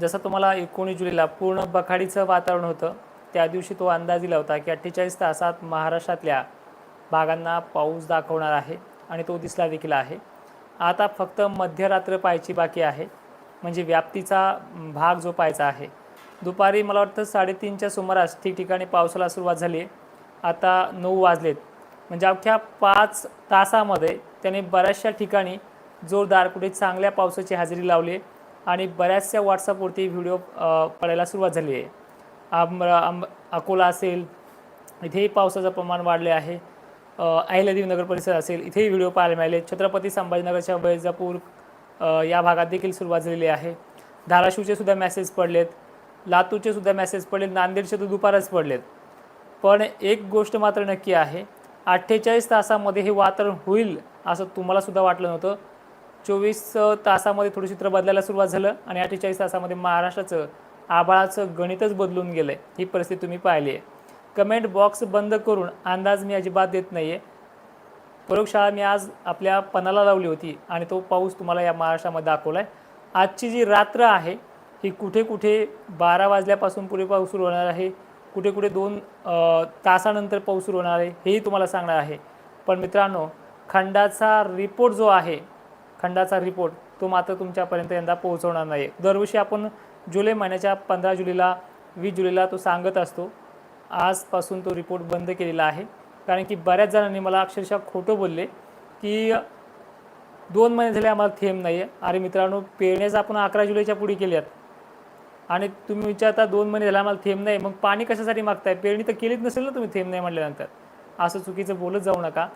जसं तुम्हाला एकोणीस जुलैला पूर्ण बखाडीचं वातावरण होतं त्या दिवशी तो अंदाज दिला होता की अठ्ठेचाळीस तासात महाराष्ट्रातल्या भागांना पाऊस दाखवणार आहे आणि तो दिसला देखील आहे. आता फक्त मध्यरात्र पाहायची बाकी आहे. म्हणजे व्याप्तीचा भाग जो पाहायचा आहे. दुपारी मला वाटतं साडेतीनच्या सुमारास ठिकठिकाणी पावसाला सुरुवात झाली आहे. आता नऊ वाजलेत. म्हणजे अवघ्या पाच तासामध्ये त्याने बऱ्याचशा ठिकाणी जोरदार कुठे चांगल्या पावसाची हजेरी लावली आहे. आणि बऱ्याचशा व्हॉट्सअपवरती व्हिडिओ पडायला सुरुवात झाली आहे. आम आंब अकोला असेल इथेही पावसाचं प्रमाण वाढले आहे. अहिल्यादेवी नगर परिसर असेल इथेही व्हिडिओ पाहायला मिळाले. छत्रपती संभाजीनगरच्या वैजापूर या भागात देखील सुरुवात झालेली आहे. धाराशिवचे सुद्धा मेसेज पडलेत. लातूरचे सुद्धा मेसेज पडलेत. नांदेडचे तर दुपारच पडलेत. पण एक गोष्ट मात्र नक्की आहे. अठ्ठेचाळीस तासामध्ये हे वातावरण होईल असं तुम्हाला सुद्धा वाटलं नव्हतं. चोवीस तासामध्ये थोडं चित्र बदलायला सुरुवात झालं आणि अठ्ठेचाळीस तासामध्ये महाराष्ट्राचं आभाळाचं गणितच बदलून गेलं आहे ही परिस्थिती तुम्ही पाहिली आहे. कमेंट बॉक्स बंद करून अंदाज मी अजिबात देत नाही आहे प्रयोगशाळा मी आज आपल्या पणाला लावली होती आणि तो पाऊस तुम्हाला या महाराष्ट्रामध्ये दाखवला आहे आजची जी रात्र आहे ही कुठे कुठे बारा वाजल्यापासून पुढे पाऊस सुरू होणार आहे कुठे कुठे दोन तासानंतर पाऊस सुरू होणार आहे हेही तुम्हाला सांगणार आहे. पण मित्रांनो खंडाचा रिपोर्ट जो आहे खंडाचा रिपोर्ट तो मात्र तुमच्यापर्यंत यंदा पोहोचवणार नाही दरवर्षी आपण जुलै महिन्याच्या पंधरा जुलैला वीस जुलैला तो सांगत असतो. आजपासून तो रिपोर्ट बंद केलेला आहे. कारण की बऱ्याच जणांनी मला अक्षरशः खोटं बोलले की दोन महिने झाले आम्हाला थेंब नाही आहे अरे मित्रांनो पेरण्याच आपण अकरा जुलैच्या पुढे केल्यात. आणि तुम्ही विचारता दोन महिने झाले आम्हाला थेंब नाही. मग पाणी कशासाठी मागताय? पेरणी तर केलीच नसेल ना तुम्ही थेंब नाही म्हटल्यानंतर. असं चुकीचं बोलत जाऊ नका.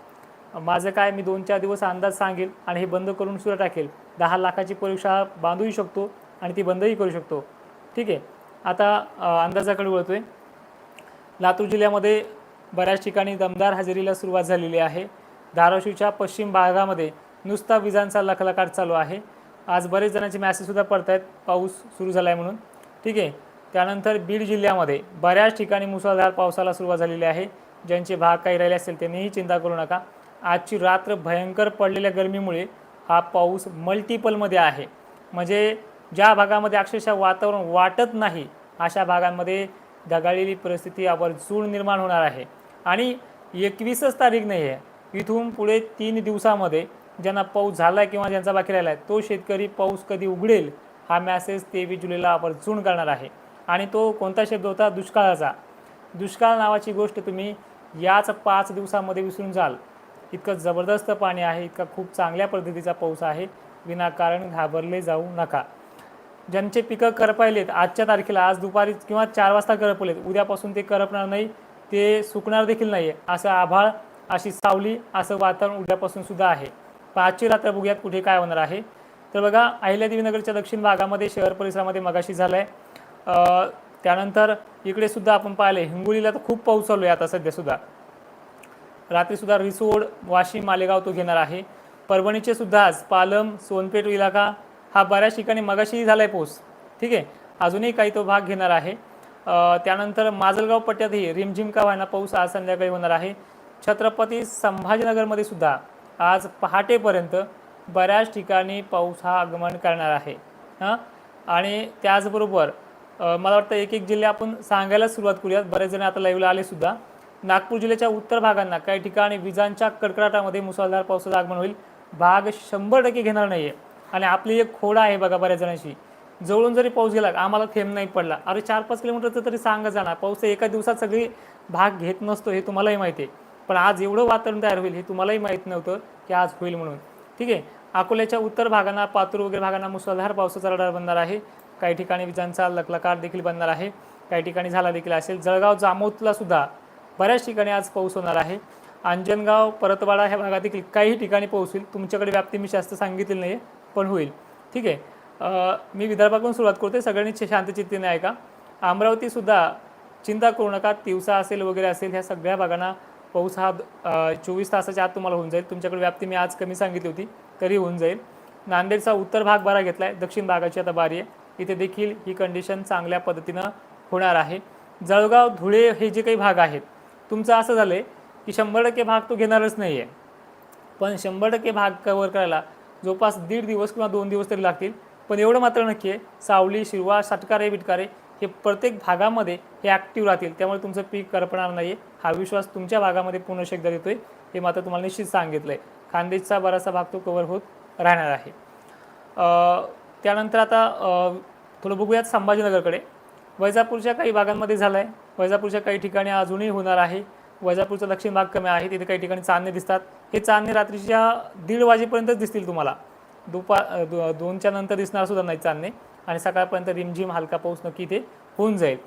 माझं काय मी दोन चार दिवस अंदाज सांगेल आणि हे बंद करून सुद्धा टाकेल. दहा लाखाची परीक्षा बांधूही शकतो आणि ती बंदही करू शकतो. ठीक आहे? आता अंदाजाकडे वळतो आहे लातूर जिल्ह्यामध्ये बऱ्याच ठिकाणी दमदार हजेरीला सुरुवात झालेली आहे. धाराशिवच्या पश्चिम भागामध्ये नुसता विजांचा लखलखाट चालू आहे. आज बरेच जणांचे मॅसेजसुद्धा पडत आहेत पाऊस सुरू झाला आहे म्हणून. ठीक आहे? त्यानंतर बीड जिल्ह्यामध्ये बऱ्याच ठिकाणी मुसळधार पावसाला सुरुवात झालेली आहे. ज्यांचे भाग काही राहिले असेल त्यांनीही चिंता करू नका. आजची रात्र भयंकर पडलेल्या गरमीमुळे हा पाऊस मल्टिपलमध्ये आहे. म्हणजे ज्या भागामध्ये अक्षरशः वातावरण वाटत नाही अशा भागांमध्ये ढगाळलेली परिस्थिती आवर्जून निर्माण होणार आहे. आणि एकवीसच तारीख नाही आहे. इथून पुढे तीन दिवसामध्ये ज्यांना पाऊस झाला आहे किंवा ज्यांचा बाकी राहिला आहे तो शेतकरी पाऊस कधी उघडेल हा मॅसेज तेवीस जुलैला आवर्जून करणार आहे. आणि तो कोणता शब्द होता? दुष्काळाचा. दुष्काळ नावाची गोष्ट तुम्ही याच पाच दिवसामध्ये विसरून जाल. इतकं जबरदस्त पाणी आहे इतका खूप चांगल्या पद्धतीचा पाऊस आहे विनाकारण घाबरले जाऊ नका. ज्यांचे पिकं करपायलेत आजच्या तारखेला आज दुपारी किंवा चार वाजता करपलेत उद्यापासून ते करपणार नाही ते सुकणार देखील नाही आहे असं आभाळ अशी सावली असं वातावरण उद्यापासून सुद्धा आहे. पाचची रात्र बघूयात कुठे काय होणार आहे. तर बघा अहिल्यादेवी नगरच्या दक्षिण भागामध्ये शहर परिसरामध्ये मगाशी झालं आहे त्यानंतर इकडे सुद्धा आपण पाहिलं हिंगोलीला तर खूप पाऊस चालू आहे आता सध्यासुद्धा रात्रीसुद्धा रिसोड वाशिम मालेगाव तो घेणार आहे. परभणीचे सुद्धा आज पालम सोनपेठ इलाका हा बऱ्याच ठिकाणी मगाशी झाला आहे पाऊस. ठीक आहे? अजूनही काही तो भाग घेणार आहे. त्यानंतर माजलगाव पट्ट्यातही रिमझिम का व्हायना पाऊस आज संध्याकाळी होणार आहे. छत्रपती संभाजीनगरमध्ये सुद्धा आज पहाटेपर्यंत बऱ्याच ठिकाणी पाऊस हा आगमन करणार आहे. हां? आणि त्याचबरोबर मला वाटतं एक एक जिल्हे आपण सांगायला सुरुवात करूयात. बरेच जण आता लाईव्हला आले सुद्धा नागपूर जिल्ह्याच्या उत्तर भागांना काही ठिकाणी विजांच्या कडकडाटामध्ये मुसळधार पावसाचं आगमन होईल. भाग शंभर टक्के घेणार नाही आहे आणि आपली एक खोडा आहे बघा बऱ्याच जणांशी जवळून जरी पाऊस गेला आम्हाला थेंब नाही पडला. अरे चार पाच किलोमीटरचं तरी सांगा जाणार पाऊस एका दिवसात सगळी भाग घेत नसतो हे तुम्हालाही माहिती आहे. पण आज एवढं वातावरण तयार होईल हे तुम्हालाही माहीत नव्हतं की आज होईल म्हणून. ठीक आहे? अकोल्याच्या उत्तर भागांना पातूर वगैरे भागांना मुसळधार पावसाचा रडार बनणार आहे. काही ठिकाणी विजांचा लकलकार देखील बनणार आहे. काही ठिकाणी झाला देखील असेल. जळगाव जामोदला सुद्धा बऱ्याच ठिकाणी आज पाऊस होणार आहे. अंजनगाव परतवाडा ह्या भागातील काही ठिकाणी पाऊस होईल तुमच्याकडे व्याप्ती मी जास्त सांगितलेली नाही आहे पण होईल. ठीक आहे. मी विदर्भाकडून सुरुवात करते सगळ्यांनी शांतचित्तीने ऐका. अमरावतीसुद्धा चिंता करू नका. तिवसा असेल वगैरे असेल ह्या सगळ्या भागांना पाऊस हा चोवीस तासाच्या आत तुम्हाला होऊन जाईल. तुमच्याकडे व्याप्ती मी आज कमी सांगितली होती तरी होऊन जाईल. नांदेडचा उत्तर भाग बरा घेतला आहे दक्षिण भागाची आता बारी आहे. इथे देखील ही कंडिशन चांगल्या पद्धतीनं होणार आहे. जळगाव धुळे हे जे काही भाग आहेत तुमचं असं झालं आहे की शंभर टक्के भाग तो घेणारच नाही आहे पण शंभर टक्के भाग कवर करायला जवळपास दीड दिवस किंवा दोन दिवस तरी लागतील. पण एवढं मात्र नक्की आहे सावली शिरवा षटकारे बिटकारे हे प्रत्येक भागामध्ये हे ॲक्टिव्ह राहतील. त्यामुळे तुमचं पीक करपणार नाही आहे हा विश्वास तुमच्या भागामध्ये पुन्हा एकदा देतोय. हे मात्र तुम्हाला निश्चित सांगितलं आहे खानदेशचा बराचसा भाग तो कवर होत राहणार आहे. त्यानंतर आता थोडं बघूयात संभाजीनगरकडे. वैजापूरच्या काही भागांमध्ये झालं आहे वैजापूरच्या काही ठिकाणी अजूनही होणार आहे. वैजापूरचा दक्षिण भाग कमी आहे तिथे काही ठिकाणी चांदणे दिसतात. हे चांदणे रात्रीच्या दीड वाजेपर्यंतच दिसतील तुम्हाला. दुपार दो दोनच्या नंतर दिसणार सुद्धा नाही चांदणे. आणि सकाळपर्यंत रिमझिम हलका पाऊस नक्की इथे होऊन जाईल.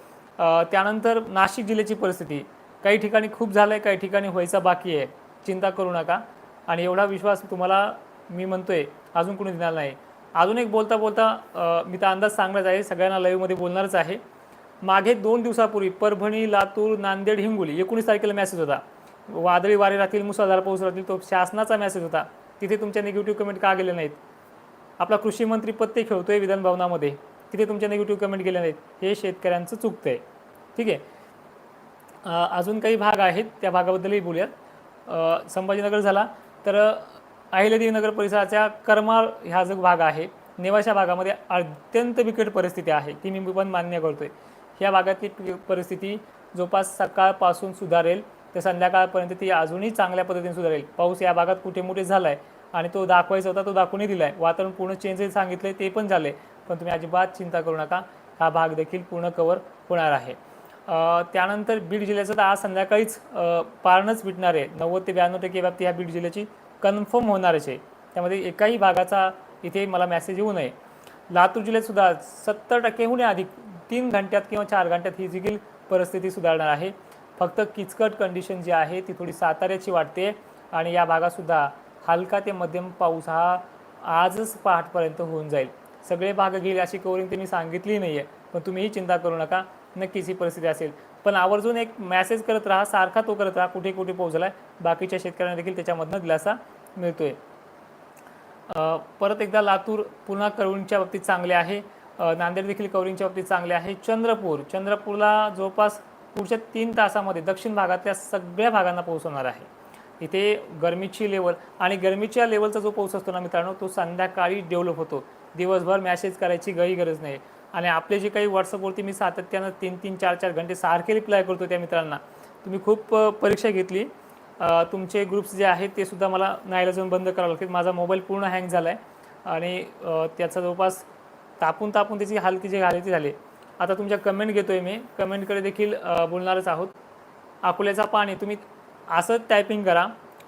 त्यानंतर नाशिक जिल्ह्याची परिस्थिती. काही ठिकाणी खूप झालं आहे काही ठिकाणी व्हायचा बाकी आहे. चिंता करू नका. आणि एवढा विश्वास तुम्हाला मी म्हणतोय अजून कोणी देणार नाही. अजून एक बोलता बोलता मी तर अंदाज चांगलाच आहे. सगळ्यांना लाईव्हमध्ये बोलणारच आहे. मागे दोन दिवसापूर्वी परभणी लातूर नांदेड हिंगोली एकोणीस तारखेला मेसेज होता. वादळी वारे राहतील मुसळधार पाऊस राहतील तो शासनाचा मेसेज होता. तिथे तुमच्या निगेटिव्ह कमेंट का गेले नाहीत? आपला कृषी मंत्री पत्ते खेळतोय विधानभवनामध्ये तिथे तुमच्या निगेटिव्ह कमेंट गेले नाहीत. हे शेतकऱ्यांचं चुकतं आहे ठीक आहे? अजून काही भाग आहेत त्या भागाबद्दलही बोलूयात. संभाजीनगर झाला. तर अहिल्यादेवीनगर परिसराच्या करमाळ ह्या जो भाग आहे नेवाशा भागामध्ये अत्यंत बिकट परिस्थिती आहे. ती मी पण मान्य करतोय. ह्या भागातली परिस्थिती जवळपास सकाळपासून सुधारेल. तर संध्याकाळपर्यंत ती अजूनही चांगल्या पद्धतीने सुधारेल. पाऊस या भागात कुठे मोठे झाला आहे आणि तो दाखवायचा होता तो दाखवूनही दिला आहे वातावरण पूर्ण चेंज सांगितलं ते पण झाले पण तुम्ही अजिबात चिंता करू नका. हा भाग देखील पूर्ण कवर होणार आहे. त्यानंतर बीड जिल्ह्याचं तर आज संध्याकाळीच पारणच पारणंच भेटणार आहे. नव्वद ते ब्याण्णव टक्के व्याप्ती ह्या बीड जिल्ह्याची कन्फर्म होणारच आहे. त्यामध्ये एकाही भागाचा इथे मला मेसेज येऊ नये. लातूर जिल्ह्यात सुद्धा सत्तर टक्केहून अधिक तीन घंट्यात किंवा चार घंट्यात ही देखील परिस्थिती सुधारणार आहे. फक्त किचकट कंडिशन जी आहे ती थोडी साताऱ्याची वाटते. आणि या भागातसुद्धा हलका ते मध्यम पाऊस हा आजच पहाटपर्यंत होऊन जाईल. सगळे भाग घेईल अशी कवरिंग त्यांनी सांगितली नाही आहे पण तुम्हीही चिंता करू नका. नक्कीच ही परिस्थिती असेल. पण आवर्जून एक मेसेज करत राहा सारखा तो करत राहा कुठे कुठे पोहोचला आहे बाकीच्या शेतकऱ्यांना देखील त्याच्यामधनं दिलासा मिळतोय. परत एकदा लातूर पुन्हा कवरिंगच्या बाबतीत चांगले आहे. नांदेड देखील कवरिंगच्या बाबतीत चांगले आहे. चंद्रपूर चंद्रपूरला जवळपास पुढच्या तीन तासामध्ये दक्षिण भागातल्या सगळ्या भागांना पोहोचवणार आहे. इथे गरमीची लेवल आणि गरमीच्या लेवलचा जो पाऊस असतो ना मित्रांनो तो संध्याकाळी डेव्हलप होतो. दिवसभर मॅसेज करायची गई गरज नाही. आणि आपले जे काही व्हॉट्सअपवरती मी सातत्यानं तीन तीन चार चार घंटे सारखे रिप्लाय करतो त्या मित्रांना. तुम्ही खूप परीक्षा घेतली. तुमचे ग्रुप्स जे आहेत ते सुद्धा मला नाहीला जाऊन बंद करावं लागतील. माझा मोबाईल पूर्ण हँग झाला आहे आणि त्याचा जवळपास तापून तापून त्याची हालती जी हालती झाली. आता तुमच्या कमेंट घेतोय मी. कमेंटकडे देखील बोलणारच आहोत. अकोल्याचा पाणी तुम्ही असंच टायपिंग करा.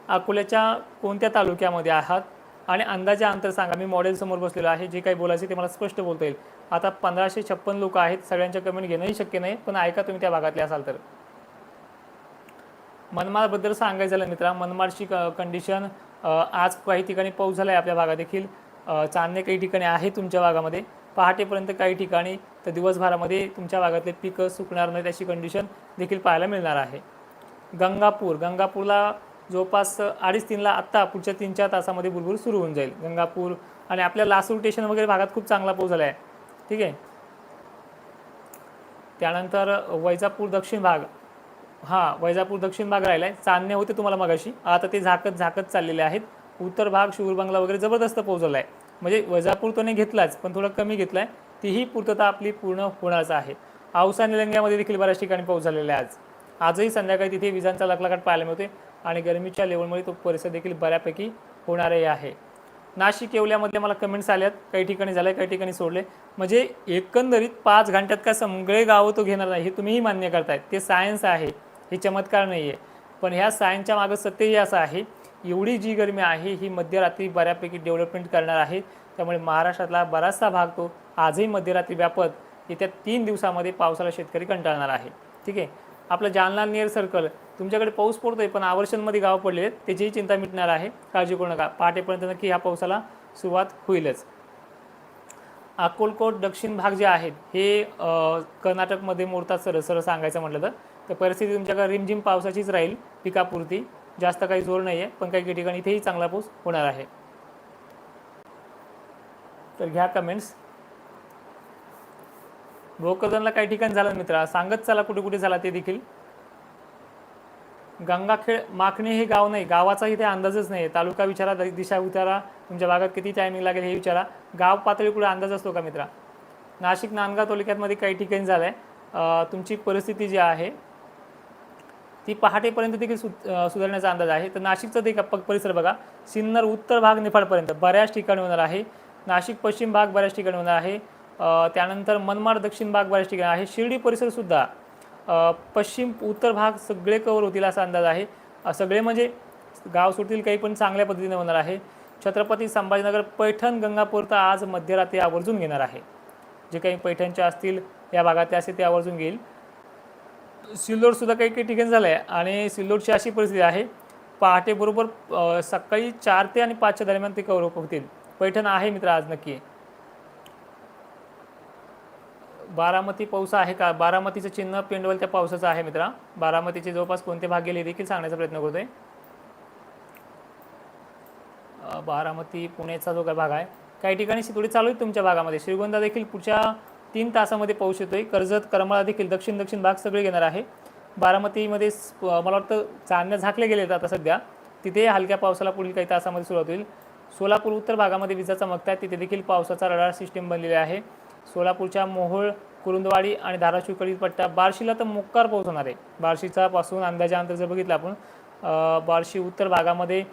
अकोल्याच्या कोणत्या तालुक्यामध्ये आहात? आणि अंदाजे अंतर सांगा. मी मॉडेल समोर बसलेलो आहे. जे काही बोलायचे ते मला स्पष्ट बोलता येईल. आता पंधराशे छप्पन लोक आहेत. सगळ्यांच्या कमेंट घेणंही शक्य नाही. पण ऐका तुम्ही त्या भागातले असाल तर. मनमाडबद्दल सांगायचं झालं मित्रा मनमाडची क कंडिशन आज काही ठिकाणी पाऊस झाला आहे आपल्या भागात देखील. चांदणे काही ठिकाणी आहे तुमच्या भागामध्ये. पहाटेपर्यंत काही ठिकाणी तर दिवसभरामध्ये तुमच्या भागातले पिकं सुकणार नाहीत अशी कंडिशन देखील पाहायला मिळणार आहे. गंगापूर गंगापूरला जवळपास अडीच तीनला आत्ता पुढच्या तीन चार तासामध्ये बुलबुल सुरू होऊन जाईल. गंगापूर आणि आपल्या लासूर स्टेशन वगैरे भागात खूप चांगला पाऊस झाला आहे ठीक आहे? त्यानंतर वैजापूर दक्षिण भाग. हां वैजापूर दक्षिण भाग राहिला आहे चांदणे होते तुम्हाला मगाशी. आता ते झाकत झाकत चाललेले आहेत. उत्तर भाग शिवरबंगला वगैरे जबरदस्त पोहोचला आहे म्हणजे वजापूर तो नाही घेतलाच पण थोडा कमी घेतला आहे तीही पूर्तता आपली पूर्ण होणारच आहे. औसा निलंग्यामध्ये देखील बऱ्याच ठिकाणी पाऊस झालेला आहे आज. आजही संध्याकाळी तिथे विजांचा लखलाकाट पाहायला मिळते आणि गरमीच्या लेवलमुळे तो परिसर देखील बऱ्यापैकी होणारही आहे. नाशिक येवल्यामध्ये मला कमेंट्स आल्यात. काही ठिकाणी झाले काही ठिकाणी सोडले म्हणजे एकंदरीत पाच घंट्यात काय सगळे गावं तो घेणार नाही हे तुम्हीही मान्य करतायत ते सायन्स आहे हे चमत्कार नाही आहे पण ह्या सायन्सच्या मागं सत्यही असं आहे एवढी जी गरमी आहे ही मध्यरात्री बऱ्यापैकी डेव्हलपमेंट करणार आहे. त्यामुळे महाराष्ट्रातला बराचसा भाग तो आजही मध्यरात्री व्यापत येत्या तीन दिवसामध्ये पावसाला शेतकरी कंटाळणार आहे. ठीक आहे? आपलं जालना नियर सर्कल तुमच्याकडे पाऊस पडतो आहे पण आवर्षणमध्ये गाव पडले आहेत त्याचीही चिंता मिटणार आहे. काळजी करू नका. पहाटेपर्यंत नक्की ह्या पावसाला सुरुवात होईलच. अकोलकोट दक्षिण भाग जे आहेत हे कर्नाटकमध्ये मोडतात सरळ सरळ सांगायचं म्हटलं तर तर परिस्थिती तुमच्याकडे रिमझिम पावसाचीच राहील पिकापुरती. जास्त काही जोर नाही आहे पण काही काही ठिकाणी इथेही चांगला पाऊस होणार आहे. तर घ्या कमेंट्स भोकरदनला काही ठिकाणी झाला मित्रा. सांगत चला कुठे कुठे झाला ते देखील. गंगाखेड माखणे हे गाव नाही गावाचा इथे अंदाजच नाही तालुका विचारा दिशा विचारा तुमच्या भागात किती टायमिंग लागेल हे विचारा. गाव पातळी कुठे अंदाज असतो का मित्रा? नाशिक नांदगाव तालुक्यातमध्ये काही ठिकाणी झालं आहे तुमची परिस्थिती जी आहे ती पहाटेपर्यंत देखील सु सुधारण्याचा अंदाज आहे. तर नाशिकचा देखील परिसर बघा. सिन्नर उत्तर भाग निफाडपर्यंत बऱ्याच ठिकाणी होणार आहे. नाशिक पश्चिम भाग बऱ्याच ठिकाणी होणार आहे. त्यानंतर मनमाड दक्षिण भाग बऱ्याच ठिकाणी आहे. शिर्डी परिसरसुद्धा पश्चिम उत्तर भाग सगळे कवर होतील असा अंदाज आहे. सगळे म्हणजे गाव सुटतील काही पण चांगल्या पद्धतीने होणार आहे. छत्रपती संभाजीनगर पैठण गंगापूर तर आज मध्यरात्री आवर्जून घेणार आहे. जे काही पैठणच्या असतील या भागातले असतील ते आवर्जून घेईल. सिल्लोड सुद्धा काही काही ठिकाणी झालं आहे आणि सिल्लोडची अशी परिस्थिती आहे पहाटे बरोबर सकाळी चार ते आणि पाचच्या दरम्यान ते कवर होतील. पैठण आहे मित्र आज नक्की. बारामती पाऊस आहे का? बारामतीचं चिन्ह पेंडवल त्या पावसाचं आहे मित्रा. बारामतीचे जवळपास कोणते भाग गेले देखील सांगण्याचा प्रयत्न करतोय. बारामती पुण्याचा जो काही भाग आहे काही ठिकाणी शितोडी चालू आहे तुमच्या भागामध्ये. श्रीगोंदा देखील पुढच्या तीन तासामध्ये पाऊस येतोय. कर्जत करमाळा देखील दक्षिण दक्षिण भाग सगळे घेणार आहे. बारामतीमध्ये मला वाटतं चांदण्या झाकले गेले आता सध्या. तिथे हलक्या पावसाला पुढील काही तासामध्ये सुरुवात होईल. सोलापूर उत्तर भागामध्ये विजा चमकत आहे. तिथे देखील पावसाचा रडार सिस्टीम बनलेली आहे. सोलापूरच्या मोहोळ कुरुंदवाडी आणि धाराशिव कडील पट्ट्या बार्शीला तर मोक्कार पाऊस होणार आहे. बार्शीचा पासून अंदाजानंतर जर बघितलं आपण बार्शी उत्तर भागामध्ये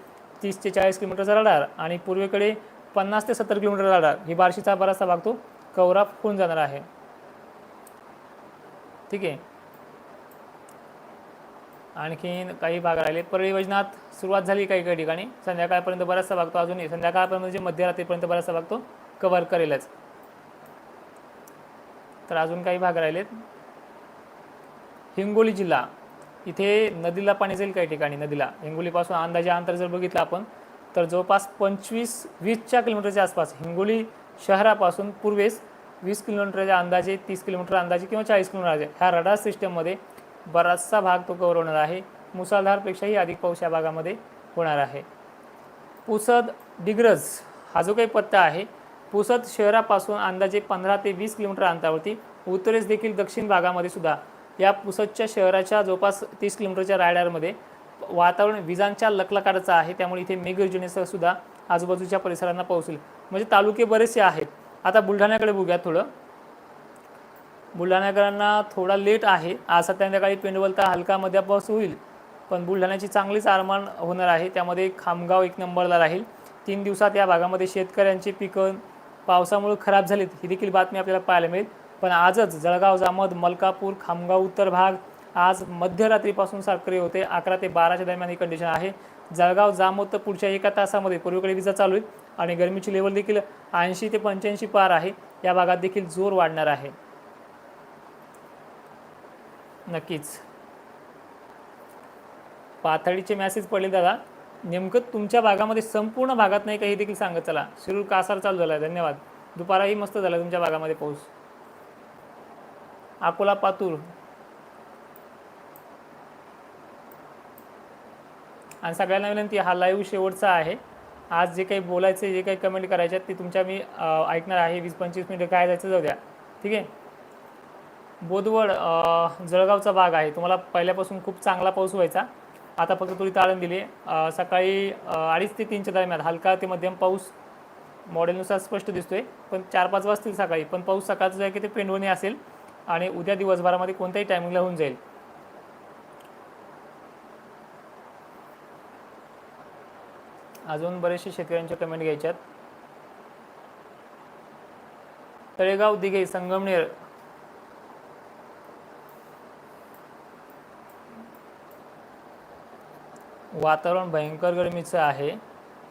तीस ते चाळीस किलोमीटरचा रडार आणि पूर्वेकडे पन्नास ते सत्तर किलोमीटर रडार. ही बार्शीचा बराचसा भाग तो कवरा होऊन जाणार आहे. ठीक आहे? आणखीन काही भाग राहिले परळी सुरुवात झाली काही काही ठिकाणी. संध्याकाळपर्यंत बराचसा भाग तो अजूनही संध्याकाळपर्यंत म्हणजे मध्यरात्रीपर्यंत बराचसा भाग तो कव्हर करेलच. तर अजून काही भाग राहिलेत. हिंगोली जिल्हा. इथे नदीला पाणी जाईल काही ठिकाणी नदीला. हिंगोलीपासून अंदाजे अंतर जर बघितलं आपण तर जवळपास पंचवीस वीसच्या किलोमीटरच्या आसपास हिंगोली शहरापासून पूर्वेस वीस किलोमीटरच्या अंदाजे तीस किलोमीटर अंदाजे किंवा चाळीस किलोमीटर अंदाजे ह्या रडार सिस्टममध्ये बराचसा भाग तो गौरवणार आहे. मुसळधारपेक्षाही अधिक पाऊस या भागामध्ये होणार आहे. पुसद डिग्रज हा जो काही पत्ता आहे पुसद शहरापासून अंदाजे पंधरा ते वीस किलोमीटर अंतरावरती उत्तरेस देखील दक्षिण भागामध्ये सुद्धा या पुसदच्या शहराच्या जवळपास तीस किलोमीटरच्या रायडारमध्ये वातावरण विजांच्या लकलकाराचं आहे. त्यामुळे इथे मेघगर्जनेसह सुद्धा आजूबाजूच्या परिसरांना पाऊस येईल म्हणजे तालुके बरेचसे आहेत. आता बुलढाण्याकडे बघूया थोडं. बुलढाण्याकरांना थोडा लेट आहे. आज संध्याकाळी पेंडवलता हलका मध्यापास होईल. पण बुलढाण्याची चांगलीच आरमान होणार आहे. त्यामध्ये खामगाव एक नंबरला राहील. तीन दिवसात या भागामध्ये शेतकऱ्यांची पिकं पावसामुळे खराब झालीत ही देखील बातमी आपल्याला पाहायला मिळेल. पण आजच जळगाव जामद मलकापूर खामगाव उत्तर भाग आज मध्यरात्रीपासून सक्रिय होते. अकरा ते बाराच्या दरम्यान ही कंडिशन आहे. जळगाव जामोद तर पुढच्या एका तासामध्ये पूर्वेकडे विजा चालू आहेत आणि गरमीची लेवल देखील ऐंशी ते पंच्याऐंशी पार आहे. या भागात देखील जोर वाढणार आहे. नक्कीच. पाथळीचे मॅसेज पडले दादा. नेमकं तुमच्या भागामध्ये संपूर्ण भागात नाही काही देखील सांगत चला. शिरूर कासार चालू झाला. आहे धन्यवाद. दुपाराही मस्त झाला तुमच्या भागामध्ये पाऊस. अकोला पातूर. आणि सगळ्यांना विनंती हा लाईव्ह शेवटचा आहे. आज जे काही बोलायचं जे काही कमेंट करायचे आहेत ते तुमच्या मी ऐकणार आहे. वीस पंचवीस मिनिटं काय जायचं जाऊ द्या. ठीक आहे? बोदवड जळगावचा भाग आहे. तुम्हाला पहिल्यापासून खूप चांगला पाऊस व्हायचा. आता फक्त थोडी ताळण दिली. सकाळी अडीच ते तीनच्या दरम्यान हलका ते मध्यम पाऊस मॉडेलनुसार स्पष्ट दिसतोय. पण चार पाच वाजतील सकाळी. पण पाऊस सकाळचं जो आहे की ते पेंडवणी असेल आणि उद्या दिवसभरामध्ये कोणत्याही टायमिंगला होऊन जाईल. अजून बरेचसे शेतकऱ्यांच्या कमेंट घ्यायच्यात. तळेगाव दिघे संगमनेर. वातावरण भयंकर गरमीचं आहे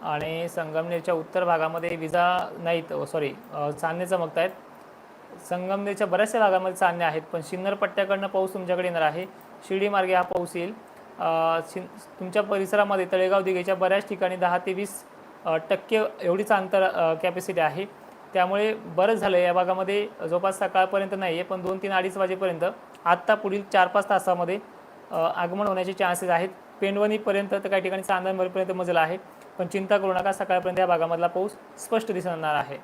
आणि संगमनेरच्या उत्तर भागामध्ये विजा नाहीत सॉरी चांदणे चमकत आहेत संगमनेरच्या बऱ्याचशा भागामध्ये चांदणे आहेत पण सिन्नर पट्ट्याकडनं पाऊस तुमच्याकडे येणार आहे. शिर्डी मार्गे हा पाऊस येईल. अ, तुमच्या परिसरामध्ये तळेगाव दिघेच्या बऱ्याच ठिकाणी दहा ते वीस टक्के एवढीच अंतर कॅपॅसिटी आहे. त्यामुळे बरंच झालं या भागामध्ये जवळपास सकाळपर्यंत नाही आहे पण दोन तीन अडीच वाजेपर्यंत आत्ता पुढील चार पाच तासामध्ये आगमन होण्याचे चान्सेस आहेत. पेंडवणीपर्यंत तर काही ठिकाणी चांदणवरपर्यंत मजल आहे पण चिंता करू नका. सकाळपर्यंत या भागामधला पाऊस स्पष्ट दिसणार आहे.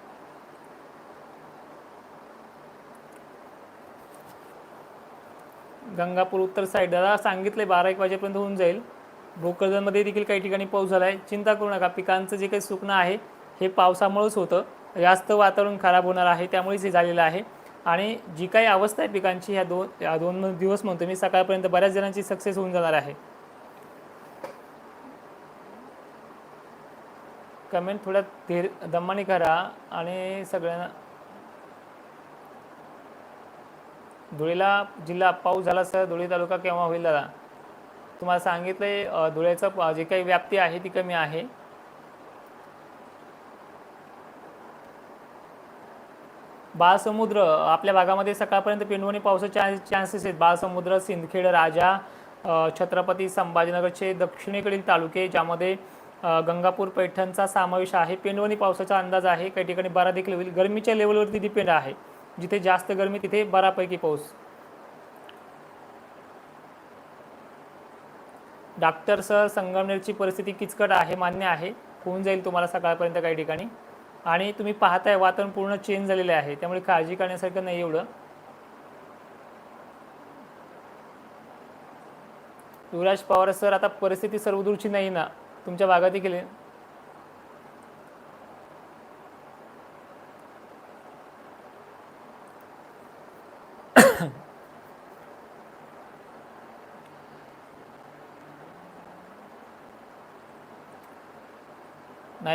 गंगापूर उत्तर साईड दादा सांगितले बारा एक वाजेपर्यंत होऊन जाईल. भोकरदनमध्ये देखील काही ठिकाणी पाऊस झाला आहे चिंता करू नका पिकांचं जे काही सुकणं आहे हे पावसामुळंच होतं. जास्त वातावरण खराब होणार आहे त्यामुळेच हे झालेलं आहे. आणि जी काही अवस्था आहे पिकांची ह्या दोन या दोन दिवस म्हणतो मी सकाळपर्यंत बऱ्याच जणांची सक्सेस होऊन जाणार आहे. कमेंट थोड्या धीर दमाने करा आणि सगळ्यांना धुळेला जिल्हा पाऊस झाला सर धुळे तालुका केव्हा होईल दादा? तुम्हाला सांगितलंय आहे धुळ्याचं जे काही व्याप्ती आहे ती कमी आहे. बाळसमुद्र आपल्या भागामध्ये सकाळपर्यंत पेंडवणी पावसाचे चान्सेस आहेत. बाळसमुद्र सिंदखेड राजा छत्रपती संभाजीनगरचे दक्षिणेकडील तालुके ज्यामध्ये गंगापूर पैठणचा समावेश आहे. पेंडवणी पावसाचा अंदाज आहे. काही ठिकाणी बारा देखील होईल. गरमीच्या लेवलवरती डिपेंड आहे. जिथे जास्त गरमी तिथे बऱ्यापैकी पाऊस. डॉक्टर सर संगमनेरची परिस्थिती किचकट आहे मान्य आहे. होऊन जाईल तुम्हाला सकाळपर्यंत काही ठिकाणी. आणि तुम्ही पाहताय वातावरण पूर्ण चेंज झालेले आहे. त्यामुळे काळजी करण्यासारखं नाही एवढं. युवराज पवार सर आता परिस्थिती सर्वदूरची नाही ना? तुमच्या भागात देखील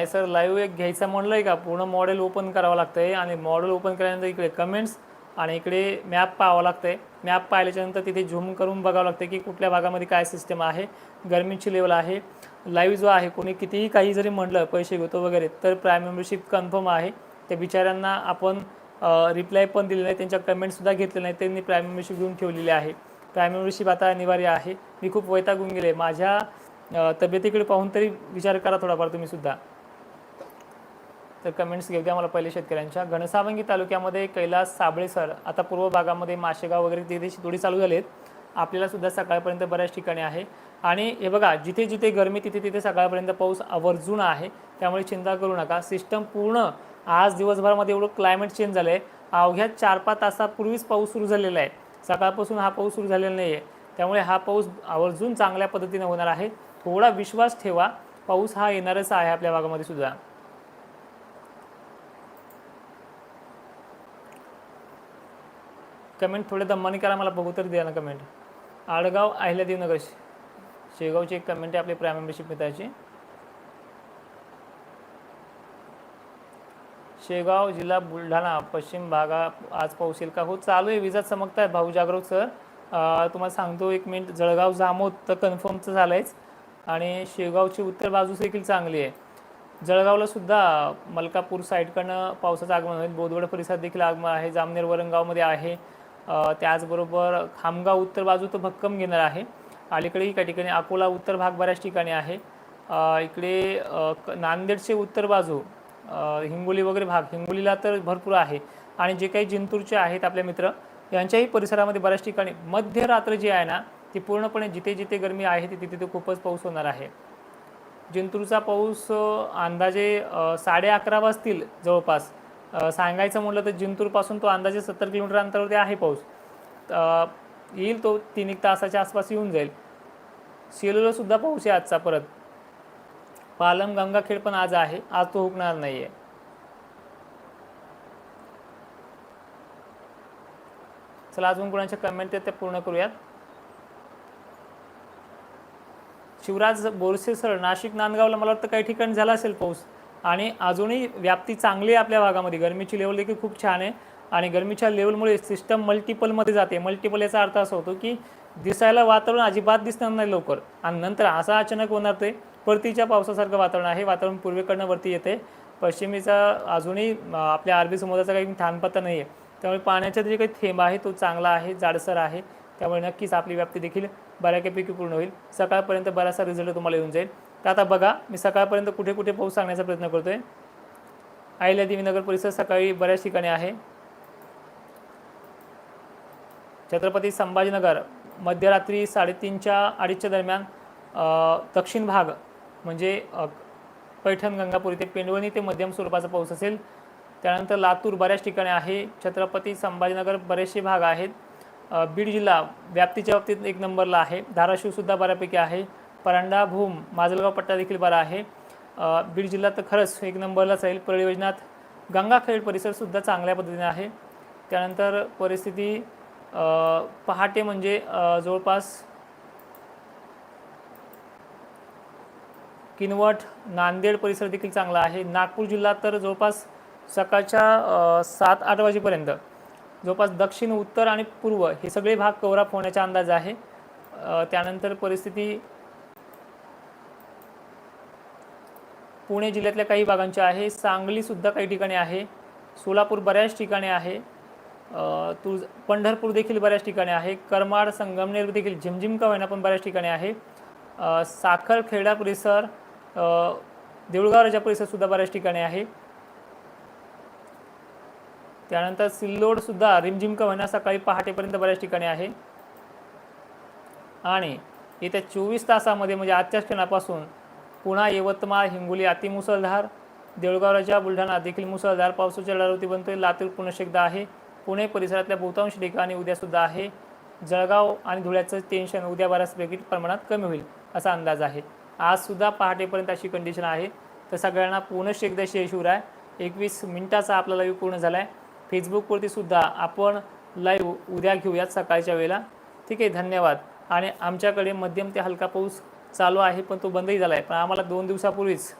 नाही सर लाईव्ह एक घ्यायचं म्हणलं आहे का? पूर्ण मॉडेल ओपन करावं लागतं आहे आणि मॉडेल ओपन केल्यानंतर इकडे कमेंट्स आणि इकडे मॅप पाहावं लागतं आहे मॅप पाहिल्याच्यानंतर तिथे झूम करून बघावं लागतं की कुठल्या भागामध्ये काय सिस्टम आहे गरमीची लेवल आहे लाईव्ह जो आहे कोणी कितीही काही जरी म्हटलं पैसे घेतो वगैरे तर प्राईम मेंबरशिप कन्फर्म आहे. त्या बिचाऱ्यांना आपण रिप्लाय पण दिले नाही त्यांच्या कमेंटसुद्धा घेतले नाही त्यांनी प्राईम मेंबरशिप घेऊन ठेवलेली आहे. प्राईम मेंबरशिप आता अनिवार्य आहे. मी खूप वैतागून गेले. माझ्या तब्येतीकडे पाहून तरी विचार करा थोडाफार तुम्ही सुद्धा. तर कमेंट्स घेऊ द्या मला पहिले शेतकऱ्यांच्या. घनसावंगी तालुक्यामध्ये कैलास साबळे सर आता पूर्व भागामध्ये माशेगाव वगैरे तिथे थोडी चालू झाले आहेत आपल्याला सुद्धा सकाळपर्यंत बऱ्याच ठिकाणी आहे. आणि हे बघा जिथे जिथे गरमी तिथे तिथे सकाळपर्यंत पाऊस आवर्जून आहे. त्यामुळे चिंता करू नका. सिस्टम पूर्ण आज दिवसभरामध्ये एवढं क्लायमेट चेंज झालं आहे अवघ्या चार पाच तासापूर्वीच पाऊस सुरू झालेला आहे. सकाळपासून हा पाऊस सुरू झालेला नाही आहे त्यामुळे हा पाऊस आवर्जून चांगल्या पद्धतीने होणार आहे. थोडा विश्वास ठेवा. पाऊस हा येणारच आहे आपल्या भागामध्ये सुद्धा. कमेंट थोडे दम्मानी करा मला बघू तरी द्या ना कमेंट. आडगाव अहिल्यादेवनगर शेगावची एक कमेंट आहे आपली प्राईम मेंबरशिप मित्राची. शेगाव जिल्हा बुलढाणा पश्चिम भागा आज पाऊस येईल का? हो चालू आहे. विजा चमकत आहेत भाऊ जागरूक सर. तुम्हाला सांगतो एक मिनिट. जळगाव जामोद तर कन्फर्मचं झालं आहेच आणि शेगावची उत्तर बाजू देखील चांगली आहे. जळगावला सुद्धा मलकापूर साईडकडनं पावसाचं आगमन होईल. बोदवड परिसरात देखील आगमन आहे. जामनेर वरणगावमध्ये आहे. त्याचबरोबर खामगाव उत्तर बाजू तर भक्कम घेणार आहे. अलीकडेही काही ठिकाणी अकोला उत्तर भाग बऱ्याच ठिकाणी आहे. इकडे क- नांदेडचे उत्तर बाजू हिंगोली वगैरे भाग हिंगोलीला तर भरपूर आहे. आणि जे काही जिंतूरचे आहेत आपले मित्र यांच्याही परिसरामध्ये बऱ्याच ठिकाणी मध्यरात्र जी आहे ना ती पूर्णपणे जिथे जिथे गरमी आहे तिथे तिथे खूपच पाऊस होणार आहे. जिंतूरचा पाऊस अंदाजे साडे अकरा वाजतील जवळपास. सांगायचं म्हटलं तर जिंतूरपासून तो अंदाजे सत्तर किलोमीटर अंतरावरती आहे पाऊस. येईल तो तीन एक तासाच्या आसपास येऊन जाईल. सेलूला सुद्धा पाऊस आहे आजचा परत. पालम गंगाखेड पण आज आहे. आज तो हुकणार नाही आहे चला अजून कोणाच्या कमेंट आहेत त्या पूर्ण करूयात. शिवराज बोरसे सर नाशिक नांदगावला मला वाटतं काही ठिकाणी झाला असेल पाऊस. आणि अजूनही व्याप्ती चांगली आहे आपल्या भागामध्ये. गरमीची लेवल देखील खूप छान आहे. आणि गरमीच्या लेवलमुळे सिस्टम मल्टिपलमध्ये जाते. मल्टिपल याचा अर्थ असा होतो की दिसायला वातावरण अजिबात दिसणार नाही लवकर. आणि नंतर असा अचानक होणार ते परतीच्या पावसासारखं वातावरण आहे. वातावरण पूर्वेकडनं वरती येते. पश्चिमेचा अजूनही आपल्या अरबी समुद्राचा काही ठाणपत्ता नाही आहे त्यामुळे पाण्याचा जे काही थेंब आहे तो चांगला आहे जाडसर आहे. त्यामुळे नक्कीच आपली व्याप्ती देखील बऱ्यापैकी पूर्ण होईल. सकाळपर्यंत बराचसा रिझल्ट तुम्हाला येऊन जाईल. तर आता बघा मी सकाळपर्यंत कुठे कुठे पाऊस सांगण्याचा प्रयत्न करतो आहे अहिल्यादेवी देवीनगर परिसर सकाळी बऱ्याच ठिकाणी आहे. छत्रपती संभाजीनगर मध्यरात्री साडेतीनच्या अडीचच्या दरम्यान दक्षिण भाग म्हणजे पैठण गंगापूर इथे पेंडवणी ते मध्यम स्वरूपाचा पाऊस असेल. त्यानंतर लातूर बऱ्याच ठिकाणी आहे. छत्रपती संभाजीनगर बरेचसे भाग आहेत. बीड जिल्हा व्याप्तीच्या बाबतीत एक नंबरला आहे. धाराशिवसुद्धा बऱ्यापैकी आहे. परांडा भूम माजलगाव पट्टा देखील बरा आहे. बीड जिल्हा तर खरंच एक नंबरलाच राहील परळी योजनात गंगाखेड परिसरसुद्धा चांगल्या पद्धतीने आहे. त्यानंतर परिस्थिती पहाटे म्हणजे जवळपास किनवट नांदेड परिसर देखील चांगला आहे. नागपूर जिल्हा तर जवळपास सकाळच्या सात आठ वाजेपर्यंत जवळपास दक्षिण उत्तर आणि पूर्व हे सगळे भाग कव्हरअप होण्याचा अंदाज आहे. त्यानंतर परिस्थिती पुणे जिल्ह्यातल्या काही भागांचे आहे. सांगलीसुद्धा काही ठिकाणी आहे. सोलापूर बऱ्याच ठिकाणी आहे. तुळज पंढरपूर देखील बऱ्याच ठिकाणी आहे. करमाड संगमनेर देखील झिमझिम का होईना पण बऱ्याच ठिकाणी आहे. साखरखेडा परिसर देऊळगाव राजा परिसरसुद्धा बऱ्याच ठिकाणी आहे. त्यानंतर सिल्लोडसुद्धा रिमझिम का होईना सकाळी पहाटेपर्यंत बऱ्याच ठिकाणी आहे. आणि येत्या चोवीस तासामध्ये म्हणजे आजच्याच क्षणापासून पुन्हा यवतमाळ हिंगोली अतिमुसळधार देऊळगाव राजा बुलढाणा देखील मुसळधार. पावसाच्या लढवती बनतोय. लातूर पुन्हा एकदा आहे. पुणे परिसरातल्या बहुतांश ठिकाणी उद्यासुद्धा आहे. जळगाव आणि धुळ्याचं टेन्शन उद्या बऱ्याचपैकी प्रमाणात कमी होईल असा अंदाज आहे. आजसुद्धा पहाटेपर्यंत अशी कंडिशन आहे. तर सगळ्यांना पुनश्च एकदा आहे शिवराय एकवीस मिनिटाचा आपला लाईव्ह पूर्ण झाला आहे फेसबुकवरती सुद्धा आपण लाईव्ह उद्या घेऊयात सकाळच्या वेळेला. ठीक आहे. धन्यवाद. आणि आमच्याकडे मध्यम ते हलका पाऊस चालू आहे पण तो बंदही झाला आहे पण आम्हाला दोन दिवसापूर्वीच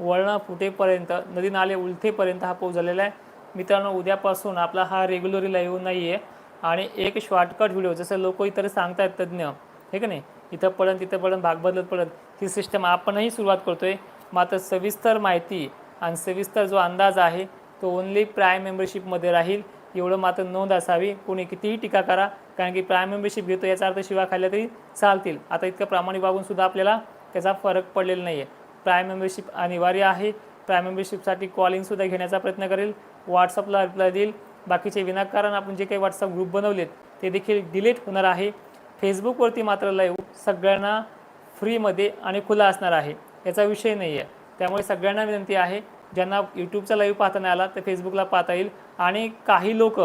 वळणं फुटेपर्यंत नदी नाले उलथेपर्यंत हा पाऊस झालेला आहे. मित्रांनो उद्यापासून आपला हा रेग्युलरीला येऊ नाही आहे आणि एक शॉर्टकट व्हिडिओ जसं लोक इतर सांगतात तज्ज्ञ हे का नाही? इथं पडन तिथं पडन भाग बदलत पडत ही सिस्टम आपणही सुरुवात आहे मात्र सविस्तर माहिती आणि सविस्तर जो अंदाज आहे तो ओन्ली प्राय मेंबरशिपमध्ये राहील. एवढं मात्र नोंद असावी. कोणी कितीही टीका करा कारण की प्राय मेंबरशिप घेतो याचा अर्थ शिवा खाल्ल्या तरी चालतील. आता इतकं प्रामाणिक वागून सुद्धा आपल्याला त्याचा फरक पडलेला नाही आहे प्राय मेंबरशिप अनिवार्य आहे. प्राय मेंबरशिपसाठी कॉलिंगसुद्धा घेण्याचा प्रयत्न करेल. व्हॉट्सअपला रिप्लाय देईल. बाकीचे विनाकारण आपण जे काही व्हॉट्सअप ग्रुप बनवलेत ते देखील डिलीट होणार आहे. फेसबुकवरती मात्र लाईव्ह सगळ्यांना फ्रीमध्ये आणि खुला असणार आहे. याचा विषय नाही आहे त्यामुळे सगळ्यांना विनंती आहे ज्यांना यूट्यूबचा लाईव्ह पाहता नाही आला तर फेसबुकला पाहता येईल. आणि काही लोक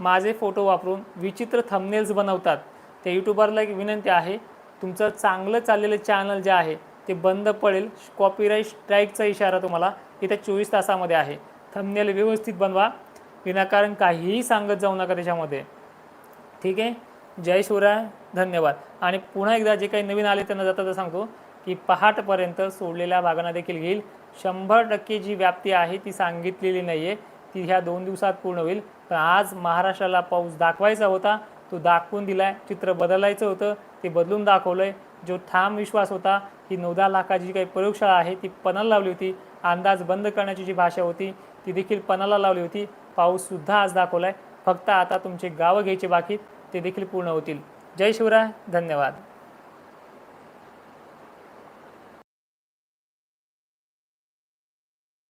माझे फोटो वापरून विचित्र थंबनेल्स बनवतात. त्या यूट्यूबरला एक विनंती आहे तुमचं चांगलं चाललेलं चॅनल जे आहे ते बंद पडेल. कॉपीराईट स्ट्राईकचा इशारा तुम्हाला येत्या चोवीस तासामध्ये आहे. थंबनेल व्यवस्थित बनवा विनाकारण काहीही सांगत जाऊ नका त्याच्यामध्ये. ठीक आहे? जय शिवराय धन्यवाद. आणि पुन्हा एकदा जे काही नवीन आले त्यांना जाता सांगतो की पहाटपर्यंत सोडलेल्या भागांना देखील घेईल. शंभर टक्के जी व्याप्ती आहे ती सांगितलेली नाही आहे ती ह्या दोन दिवसात पूर्ण होईल. पण आज महाराष्ट्राला पाऊस दाखवायचा होता. तो दाखवून दिलाय. चित्र बदलायचं होतं. ते बदलून दाखवलं आहे जो ठाम विश्वास होता ही नऊ लाखाची जी काही प्रयोगशाळा आहे ती पणाला लावली होती. अंदाज बंद करण्याची जी भाषा होती ती देखील पणाला लावली होती. पाऊससुद्धा आज दाखवला आहे फक्त आता तुमचे गावं घ्यायचे बाकी ते देखील पूर्ण होतील. जय शिवराय. धन्यवाद.